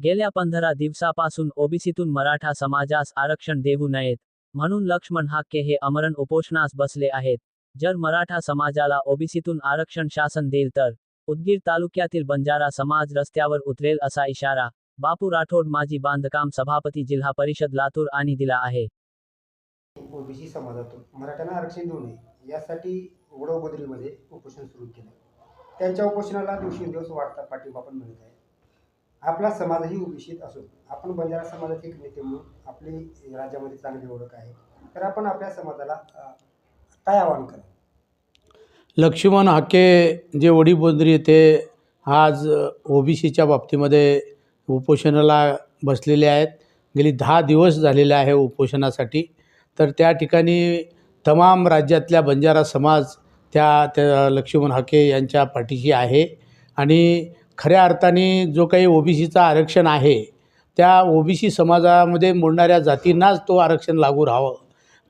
गेल्या पंधरा दिवसापासून ओबीसीतून मराठा समाजास आरक्षण देऊ नयेत म्हणून लक्ष्मण हाके हे अमरण उपोषणास बसले आहेत. जर मराठा समाजाला ओबीसीतून आरक्षण शासन देईल तर उदगीर तालुक्यातील बंजारा समाज रस्त्यावर उतरेल असा इशारा बापू राठोड माजी बांधकाम सभापती जिल्हा परिषद लातूर आणि दिला आहे. ओबीसी समाजातून मराठ्यांना आरक्षण देऊ नये यासाठी वडोबद्रीमध्ये उपोषण सुरू केलं. त्यांच्या उपोषणाला दिवसेंदिवस वाढता पाठिंबा पण मिळत आहे. आपला समाजही ओबीसीत असून आपण बंजारा समाजाचे एक नेते म्हणून आपली राज्यामध्ये चांगली ओळख आहे तर आपण आपल्या समाजाला काय आवाहन करा लक्ष्मण हाके जे वडीबोंद्री ते आज ओबीसीच्या बाबतीमध्ये उपोषणाला बसलेले आहेत. गेली दहा दिवस झालेले आहे उपोषणासाठी. तर त्या ठिकाणी तमाम राज्यातल्या बंजारा समाज त्या त्या लक्ष्मण हाके यांच्या पाठीशी आहे. आणि खऱ्या अर्थाने जो काही ओबीसीचा आरक्षण आहे त्या ओबीसी समाजामध्ये मोडणाऱ्या जातींनाच तो आरक्षण लागू राहावं.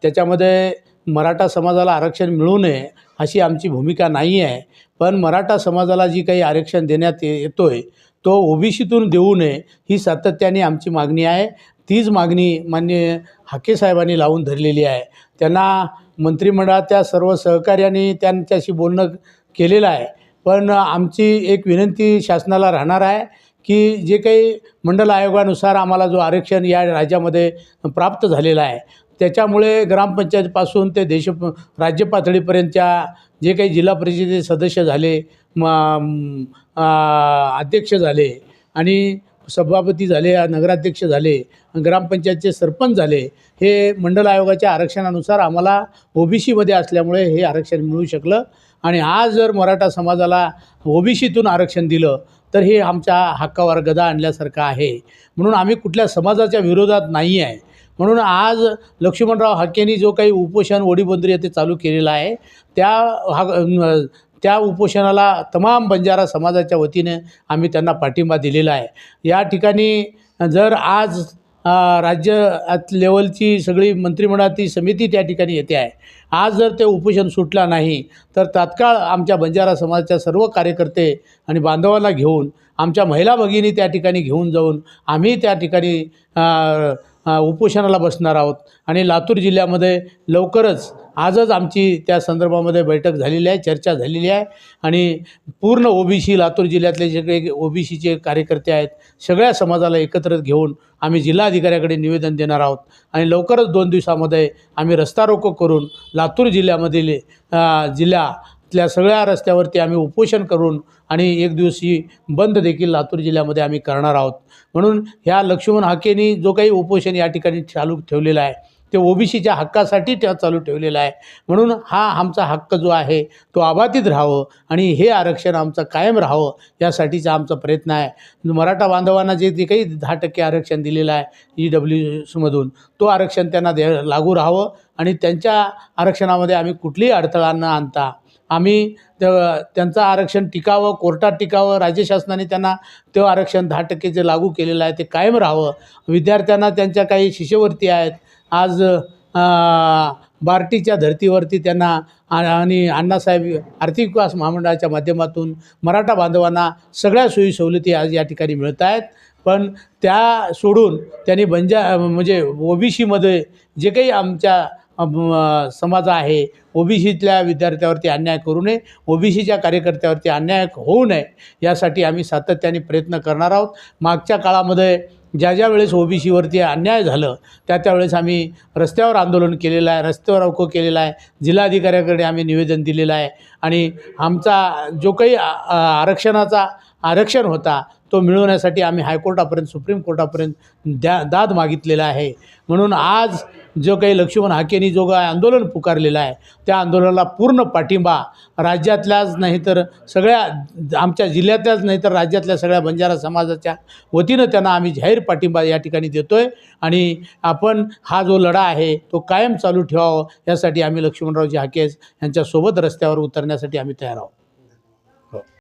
त्याच्यामध्ये मराठा समाजाला आरक्षण मिळू नये अशी आमची भूमिका नाही आहे. पण मराठा समाजाला जी काही आरक्षण देण्यात येतो आहे तो ओबीसीतून देऊ नये ही सातत्याने आमची मागणी आहे. तीच मागणी मान्य हाके साहेबांनी लावून धरलेली आहे. त्यांना मंत्रिमंडळाच्या सर्व सहकार्याने त्यांच्याशी बोलणं केलेलं आहे. पण आमची एक विनंती शासनाला राहणार आहे की जे काही मंडल आयोगानुसार आम्हाला जो आरक्षण या राज्यामध्ये प्राप्त झालेला आहे त्याच्यामुळे ग्रामपंचायतपासून ते देश राज्य पातळीपर्यंतच्या जे काही जिल्हा परिषदेचे सदस्य झाले म अध्यक्ष झाले आणि सभापती झाले नगराध्यक्ष झाले ग्रामपंचायतचे सरपंच झाले हे मंडल आयोगाच्या आरक्षणानुसार आम्हाला ओबीसीमध्ये असल्यामुळे हे आरक्षण मिळू शकलं. आणि आज जर मराठा समाजाला ओबीसीतून आरक्षण दिलं तर हे आमच्या हक्कावर गदा आणल्यासारखं आहे. म्हणून आम्ही कुठल्या समाजाच्या विरोधात नाही आहे. म्हणून आज लक्ष्मणराव हाकेंनी जो काही उपोषण ओढीबंदरी येथे चालू केलेला आहे. त्या हा त्या उपोषणाला तमाम बंजारा समाजाच्या वतीने आम्ही त्यांना पाठिंबा दिलेला आहे. या ठिकाणी जर आज राज्यात राज्य लेवलची सगळी मंत्रिमंडळाची समिती त्या ठिकाणी येते आहे. आज जर ते उपोषण सुटला नाही तर तात्काळ आमच्या बंजारा समाजाच्या सर्व कार्यकर्ते आणि बांधवांना घेऊन आमच्या महिला भगिनी त्या ठिकाणी घेऊन जाऊन आम्ही त्या ठिकाणी उपोषणाला बसणार आहोत. आणि लातूर जिल्ह्यामध्ये लवकरच आजच आमची त्या संदर्भामध्ये बैठक झालेली आहे चर्चा झालेली आहे. आणि पूर्ण ओबीसी लातूर जिल्ह्यातले जे काही ओबीसीचे कार्यकर्ते आहेत सगळ्या समाजाला एकत्र घेऊन आम्ही जिल्हाधिकाऱ्याकडे निवेदन देणार आहोत. आणि लवकरच दोन दिवसामध्ये आम्ही रस्ता रोको करून लातूर जिल्ह्यामधील जिल्हा जिल्ह्यातल्या सगळ्या रस्त्यावरती आम्ही उपोषण करून आणि एक दिवशी बंद देखील लातूर जिल्ह्यामध्ये आम्ही करणार आहोत. म्हणून ह्या लक्ष्मण हाकेनी जो काही उपोषण या ठिकाणी चालू ठेवलेला आहे ते ओबीसीच्या हक्कासाठी त्या चालू ठेवलेलं आहे. म्हणून हा आमचा हक्क जो आहे तो अबाधित राहावं आणि हे आरक्षण आमचं कायम राहावं यासाठीचा आमचा प्रयत्न आहे. मराठा बांधवांना जे जे काही दहा टक्के आरक्षण दिलेलं आहे ई डब्ल्यू एसमधून तो आरक्षण त्यांना दे लागू राहावं आणि त्यांच्या आरक्षणामध्ये आम्ही कुठलीही अडथळा न आणता आम्ही त्यांचं आरक्षण टिकावं कोर्टात टिकावं राज्य शासनाने त्यांना ते आरक्षण दहा टक्के जे लागू केलेलं आहे ते कायम राहावं. विद्यार्थ्यांना त्यांच्या काही शिष्यवृत्ती आहेत आज बार्टीच्या धर्तीवरती त्यांना आणि अण्णासाहेब आर्थिक विकास महामंडळाच्या माध्यमातून मराठा बांधवांना सगळ्या सोयी सवलती आज या ठिकाणी मिळत आहेत. पण त्या सोडून त्यांनी बंजा म्हणजे ओबीसीमध्ये जे काही आमच्या समाज आहे ओबीसीतल्या विद्यार्थ्यावरती अन्याय करू नये ओबीसीच्या कार्यकर्त्यावरती अन्याय होऊ नये यासाठी आम्ही सातत्याने प्रयत्न करणार आहोत. मागच्या काळामध्ये ज्या ज्या वेळेस ओबीसीवरती अन्याय झालं त्या त्यावेळेस आम्ही रस्त्यावर आंदोलन केलेलं आहे रस्त्यावर अवको केलेला आहे जिल्हाधिकाऱ्याकडे आम्ही निवेदन दिलेलं आहे. आणि आमचा जो काही आरक्षणाचा आरक्षण होता तो मिळवण्यासाठी आम्ही हायकोर्टापर्यंत सुप्रीम कोर्टापर्यंत द्या दाद मागितलेला आहे. म्हणून आज जो काही लक्ष्मण हाकेनी जो काही आंदोलन पुकारलेलं आहे त्या आंदोलनाला पूर्ण पाठिंबा राज्यातल्याच नाही तर सगळ्या आमच्या जिल्ह्यातल्याच नाही तर राज्यातल्या सगळ्या बंजारा समाजाच्या वतीनं त्यांना आम्ही जाहीर पाठिंबा या ठिकाणी देतो आहे आणि आपण हा जो लढा आहे तो कायम चालू ठेवावा यासाठी आम्ही लक्ष्मणरावजी हाकेस यांच्यासोबत रस्त्यावर उतरण्यासाठी आम्ही तयार आहोत.